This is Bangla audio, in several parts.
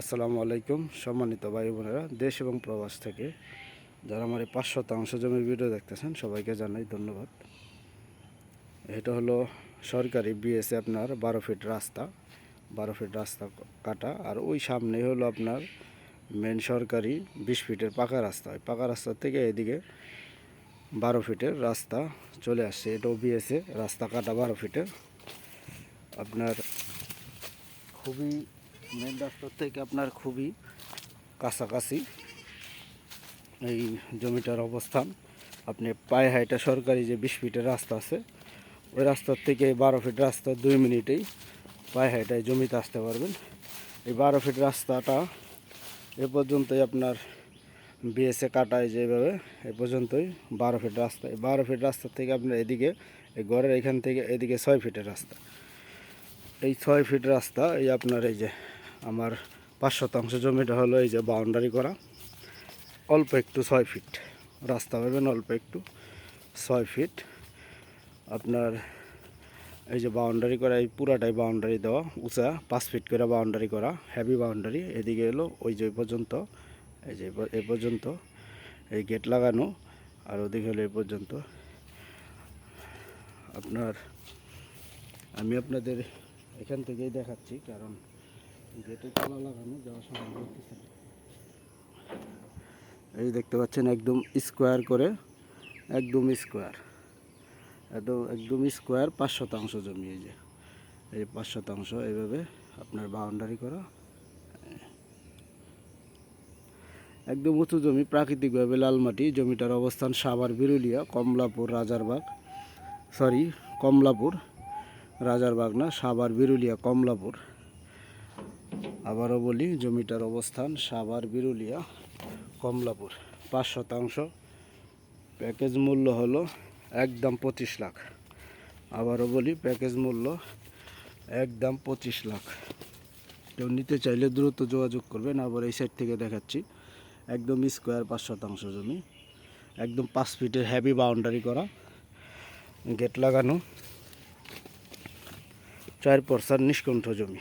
আসসালামু আলাইকুম, সম্মানিত ভাই বোনেরা, দেশ এবং প্রবাস থেকে যারা আমার এই পাঁচ শতাংশ জমির ভিডিও দেখতেছেন, সবাইকে জানাই ধন্যবাদ। এটা হলো সরকারি বিএসএ আপনার বারো ফিট রাস্তা, বারো ফিট রাস্তা কাটা, আর ওই সামনে হলো আপনার মেন সরকারি বিশ ফিটের পাকা রাস্তা। ওই পাকা রাস্তা থেকে এদিকে বারো ফিটের রাস্তা চলে আসছে। এটাও বিএসএ রাস্তা কাটা বারো ফিটের। আপনার খুবই মেন রাস্তার থেকে আপনার খুবই কাছাকাছি এই জমিটার অবস্থান। আপনি পায়ে হাইটা সরকারি যে বিশ ফিটের রাস্তা আছে, ওই রাস্তার থেকে বারো ফিট রাস্তা দুই মিনিটেই পায়ে হাইটায় জমিতে আসতে পারবেন। এই বারো ফিট রাস্তাটা এ পর্যন্তই আপনার বিএসএ কাটায় যেভাবে, এ পর্যন্তই বারো ফিট রাস্তা। এই বারো ফিট রাস্তা থেকে আপনার এদিকে, এই ঘরের এখান থেকে এদিকে ছয় ফিটের রাস্তা। এই ছয় ফিট রাস্তা, এই আপনার এই যে আমার পাঁচ শতাংশ জমিটা হলো এই যে বাউন্ডারি করা। অল্প একটু ছয় ফিট রাস্তা পাবেন অল্প একটু ছয় ফিট আপনার এই যে বাউন্ডারি করা, এই পুরাটাই বাউন্ডারি দেওয়া, উঁচা পাঁচ ফিট করে বাউন্ডারি করা হেভি বাউন্ডারি এদিকে এলো ওই যে পর্যন্ত, এই যে এ পর্যন্ত, এই গেট লাগানো, আর ওদিকে হলো এই পর্যন্ত। আপনার, আমি আপনাদের এখান থেকেই দেখাচ্ছি, কারণ এই দেখতে পাচ্ছেন, একদম স্কোয়ার করে, একদম স্কোয়ার। একদম একদম স্কোয়ার, পাঁচ শতাংশ জমি এই যে। এই পাঁচ শতাংশ, এইভাবে আপনার বাউন্ডারি করা। একদম উঁচু জমি, প্রাকৃতিকভাবে লাল মাটি। জমিটার অবস্থান সাভার, বিরুলিয়া, কমলাপুর, রাজারবাগ। সরি কমলাপুর, রাজারবাগ না, সাভার, বিরুলিয়া, কমলাপুর। আবারও বলি, জমিটার অবস্থান সাভার, বিরুলিয়া, কমলাপুর। পাঁচ শতাংশ। প্যাকেজ মূল্য হলো একদম পঁচিশ লাখ। আবারও বলি, প্যাকেজ মূল্য একদম পঁচিশ লাখ। কেউ নিতে চাইলে দ্রুত যোগাযোগ করবেন। আবার এই সাইড থেকে দেখাচ্ছি, একদম স্কোয়ার পাঁচ শতাংশ জমি। একদম পাঁচ ফিটের হেভি বাউন্ডারি করা। গেট লাগানো। চার পরসার নিষ্কণ্ঠ জমি।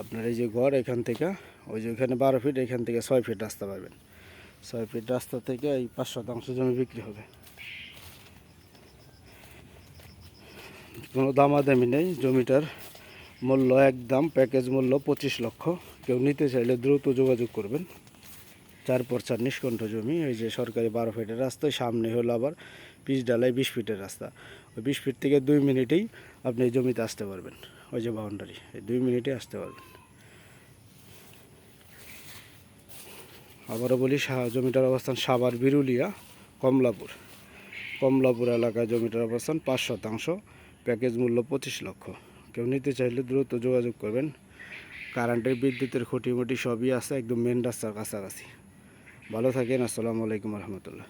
আপনার এই যে ঘর এখান থেকে, ওই যে ওইখানে বারো ফিট এখান থেকে ছয় ফিট রাস্তা পাবেন। ছয় ফিট রাস্তা থেকে এই পাঁচ শতাংশ জমি বিক্রি হবে। কোনো দামাদামি নেই, জমিটার মূল্য একদম প্যাকেজ মূল্য পঁচিশ লক্ষ। কেউ নিতে চাইলে দ্রুত যোগাযোগ করবেন। চার পর চার নিষ্কণ্ঠ জমি ওই যে সরকারি বারো ফিটের রাস্তা সামনে হলো আবার পিচ ডালাই বিশ ফিটের রাস্তা। ওই বিশ ফিট থেকে দুই মিনিটেই আপনি জমিতে আসতে পারবেন। ওই যে বাউন্ডারি দুই মিনিটে আসতে পারবেন। আবারও বলি জমিটার অবস্থান সাভার বিরুলিয়া, কমলাপুর। কমলাপুর এলাকায় জমিটার অবস্থান পাঁচ শতাংশ, প্যাকেজ মূল্য পঁচিশ লক্ষ। কেউ নিতে চাইলে দ্রুত যোগাযোগ করবেন। কারেন্টের, বিদ্যুতের খুঁটিমুটি সবই আছে, একদম মেন রাস্তার কাছাকাছি। ভালো থাকেন, আসসালামু আলাইকুম রহমতুল্লাহ।